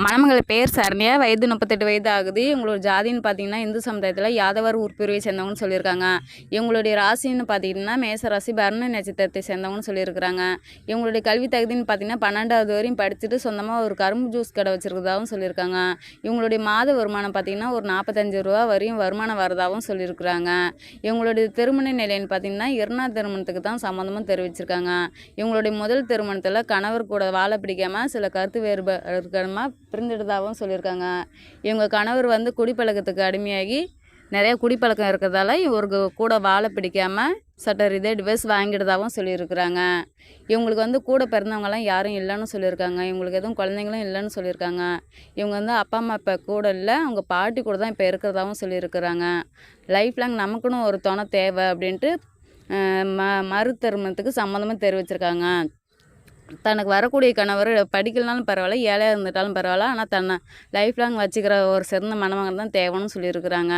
மணமகள் பேர் சரண்யா வயது முப்பத்தெட்டு வயது ஆகுது இவங்களோட ஜாதின்னு பார்த்தீங்கன்னா இந்து சமுதாயத்தில் யாதவர் உட்பிரிவை சேர்ந்தவங்கன்னு சொல்லியிருக்காங்க. இவங்களுடைய ராசின்னு பார்த்தீங்கன்னா மேச ராசி பரண நட்சத்திரத்தை சேர்ந்தவங்கன்னு சொல்லியிருக்கிறாங்க. இவங்களுடைய கல்வி தகுதின்னு பார்த்தீங்கன்னா பன்னெண்டாவது வரையும் படிச்சுட்டு சொந்தமாக ஒரு கரும்பு ஜூஸ் கடை வச்சுருக்கதாகவும் சொல்லியிருக்காங்க. இவங்களுடைய மாத வருமானம் பார்த்தீங்கன்னா ஒரு நாற்பத்தஞ்சு ரூபா வரையும் வருமானம் வரதாகவும் சொல்லியிருக்கிறாங்க. இவங்களுடைய திருமண நிலைன்னு பார்த்தீங்கன்னா இரண்டாம் திருமணத்துக்கு தான் சம்மந்தமும் தெரிவிச்சிருக்காங்க. இவங்களுடைய முதல் திருமணத்தில் கணவர் கூட வாழ பிடிக்காமல் சில கருத்து வேறுபாடு பிரிந்துடுதாகவும் சொல்லியிருக்காங்க. இவங்க கணவர் வந்து குடிப்பழக்கத்துக்கு அடிமையாகி நிறைய குடிப்பழக்கம் இருக்கிறதால இவருக்கு கூட வாழை பிடிக்காமல் சட்ட ரீதியாக டிவைஸ் வாங்கிடுதாகவும் சொல்லியிருக்கிறாங்க. இவங்களுக்கு வந்து கூட பிறந்தவங்கலாம் யாரும் இல்லைன்னு சொல்லியிருக்காங்க. இவங்களுக்கு எதுவும் குழந்தைங்களும் இல்லைன்னு சொல்லியிருக்காங்க. இவங்க வந்து அப்பா அம்மா இப்போ கூட இல்லை. அவங்க பாட்டி கூட தான் இப்போ இருக்கிறதாகவும் சொல்லியிருக்கிறாங்க. லைஃப் லாங் நமக்குன்னு ஒரு துணை தேவை அப்படின்ட்டு ம மறு திருமணத்துக்கு சம்மந்தமாக தெரிவிச்சிருக்காங்க. தனக்கு வரக்கூடிய கணவர் படிக்கலனாலும் பரவாயில்ல ஏழையாக இருந்துட்டாலும் பரவாயில்ல. ஆனால் தன்னை லைஃப் லாங் வச்சுக்கிற ஒரு சிறந்த மணமகன் தான் தேவைன்னு சொல்லியிருக்கிறாங்க.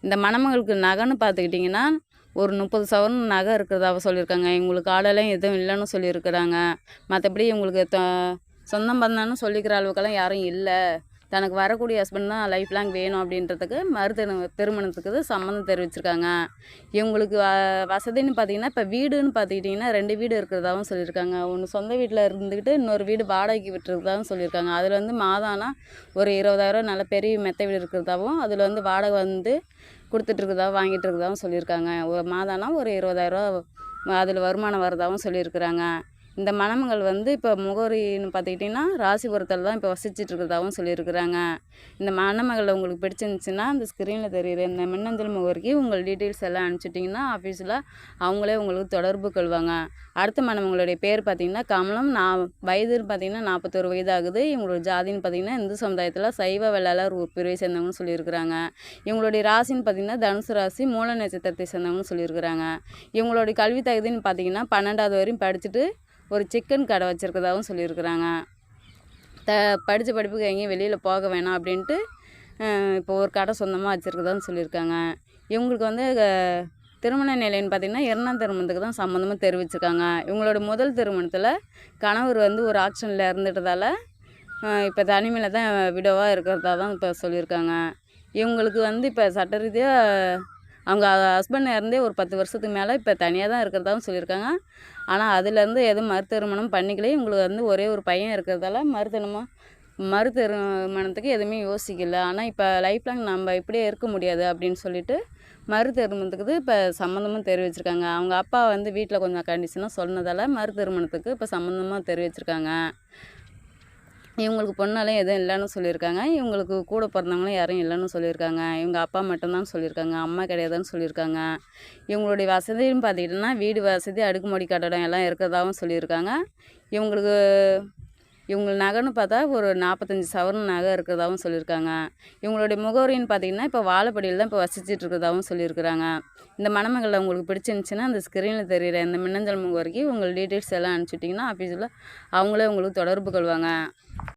இந்த மணமகளுக்கு நகைன்னு பார்த்துக்கிட்டிங்கன்னா ஒரு முப்பது சவரன் நகை இருக்கிறதாக சொல்லியிருக்காங்க. இவங்களுக்கு ஆடெல்லாம் எதுவும் இல்லைன்னு சொல்லியிருக்கிறாங்க. மற்றபடி இவங்களுக்கு சொந்தம் பந்தம்னு சொல்லிக்கிற அளவுக்கெல்லாம் யாரும் இல்லை. தனக்கு வரக்கூடிய ஹஸ்பண்ட் தான் லைஃப் லாங் வேணும் அப்படின்றதுக்கு மறு திருமணத்துக்கு சம்மந்தம் தெரிவிச்சிருக்காங்க. இவங்களுக்கு வ வசதின்னு பார்த்தீங்கன்னா இப்போ வீடுன்னு பார்த்துக்கிட்டிங்கன்னா ரெண்டு வீடு இருக்கிறதாகவும் சொல்லியிருக்காங்க. ஒன்று சொந்த வீட்டில் இருந்துக்கிட்டு இன்னொரு வீடு வாடகைக்கு விட்டுருக்கதாகவும் சொல்லியிருக்காங்க. அதில் வந்து மாதம்னா ஒரு இருபதாயிரம் நல்ல பெரிய மெத்த வீடு இருக்கிறதாகவும் அதில் வந்து வாடகை வந்து கொடுத்துட்ருக்கதாகவும் வாங்கிட்டு இருக்கிறதாகவும் சொல்லியிருக்காங்க. ஒரு மாதம்னா ஒரு இருபதாயிரரூவா அதில் வருமானம் வரதாகவும் சொல்லியிருக்கிறாங்க. இந்த மணமகள் வந்து இப்போ முகவரின்னு பார்த்துக்கிட்டிங்கன்னா ராசிபுரத்தில் தான் இப்போ வசிச்சுட்டு இருக்கிறதாகவும் சொல்லியிருக்கிறாங்க. இந்த மணமகளை உங்களுக்கு பிடிச்சிருந்துச்சின்னா அந்த ஸ்க்ரீனில் தெரியுற இந்த மின்னஞ்சல் முகவரிக்கு உங்கள் டீட்டெயில்ஸ் எல்லாம் அனுப்பிச்சிட்டிங்கன்னா ஆஃபீஸில் அவங்களே உங்களுக்கு தொடர்பு கொள்வாங்க. அடுத்த மணமகளுடைய பேர் பார்த்திங்கன்னா கமலம். நான் வயதுன்னு பார்த்திங்கன்னா நாற்பத்தொரு வயது ஆகுது இவங்களோட ஜாதின்னு பார்த்திங்கன்னா இந்து சமுதாயத்தில் சைவ வெள்ளாளர் ஒரு பிரிவை சேர்ந்தவங்கன்னு சொல்லியிருக்கிறாங்க. இவங்களுடைய ராசின்னு பார்த்திங்கன்னா தனுசு ராசி மூல நட்சத்திரத்தை சேர்ந்தவங்கன்னு சொல்லியிருக்கிறாங்க. இவங்களுடைய கல்வி தகுதின்னு பார்த்திங்கன்னா பன்னெண்டாவது வரையும் படிச்சுட்டு ஒரு சிக்கன் கடை வச்சுருக்கதாகவும் சொல்லியிருக்கிறாங்க. த படித்த படிப்புக்கு எங்கேயும் வெளியில் போக வேணாம் அப்படின்ட்டு இப்போ ஒரு கடை சொந்தமாக வச்சுருக்கதான்னு சொல்லியிருக்காங்க. இவங்களுக்கு வந்து திருமண நிலைன்னு பார்த்திங்கன்னா இரண்டாம் திருமணத்துக்கு தான் சம்மந்தமாக தெரிவிச்சிருக்காங்க. இவங்களோட முதல் திருமணத்தில் கணவர் வந்து ஒரு ஆக்ஷனில் இருந்துட்டதால் இப்போ தனிமையில் தான் விடவாக இருக்கிறதா தான் இப்போ சொல்லியிருக்காங்க. இவங்களுக்கு வந்து இப்போ சட்ட ரீதியாக அவங்க ஹஸ்பண்ட் இறந்தே ஒரு பத்து வருஷத்துக்கு மேலே இப்போ தனியாக தான் இருக்கிறதாவும் சொல்லியிருக்காங்க. ஆனால் அதுலேருந்து எதுவும் மறுதிருமணம் பண்ணிக்கலே இவங்களுக்கு வந்து ஒரே ஒரு பையன் இருக்கிறதால மறுதிருமணம் மறுதிருமணத்துக்கு எதுவுமே யோசிக்கல. ஆனால் இப்போ லைஃப் லாங் நம்ம இப்படியே இருக்க முடியாது அப்படின்னு சொல்லிட்டு மறுதிருமணத்துக்கு இப்போ சம்மந்தமும் தெரிவிச்சிருக்காங்க. அவங்க அப்பா வந்து வீட்டில் கொஞ்சம் கண்டிஷனாக சொன்னதால் மறுதிருமணத்துக்கு இப்போ சம்மந்தமாக தெரிவிச்சிருக்காங்க. இவங்களுக்கு பொண்ணாலும் எதுவும் இல்லைன்னு சொல்லியிருக்காங்க. இவங்களுக்கு கூட பிறந்தவங்களும் யாரும் இல்லைன்னு சொல்லியிருக்காங்க. இவங்க அப்பா மட்டும்தான் சொல்லியிருக்காங்க. அம்மா கிடையாதுன்னு சொல்லியிருக்காங்க. இவங்களுடைய வசதின்னு பார்த்துக்கிட்டோன்னா வீடு வசதி அடுக்குமாடி கட்டடம் எல்லாம் இருக்கிறதாகவும் சொல்லியிருக்காங்க. இவங்களுக்கு இவங்க நகைன்னு பார்த்தா ஒரு நாற்பத்தஞ்சு சவரன் நகை இருக்கிறதாகவும் சொல்லியிருக்காங்க. இவங்களுடைய முகவரின்னு பார்த்தீங்கன்னா இப்போ வாழைப்படியில் தான் இப்போ வசிச்சுட்டு இருக்கிறதாகவும் சொல்லியிருக்கிறாங்க. இந்த மணமகளில் உங்களுக்கு பிடிச்சிருந்துச்சின்னா அந்த ஸ்க்ரீனில் தெரிகிற இந்த மின்னஞ்சல் முகவரிக்கு உங்கள் டீட்டெயில்ஸ் எல்லாம் அனுப்பிச்சிட்டிங்கன்னா ஆஃபீஸில் அவங்களே உங்களுக்கு தொடர்பு கொள்வாங்க.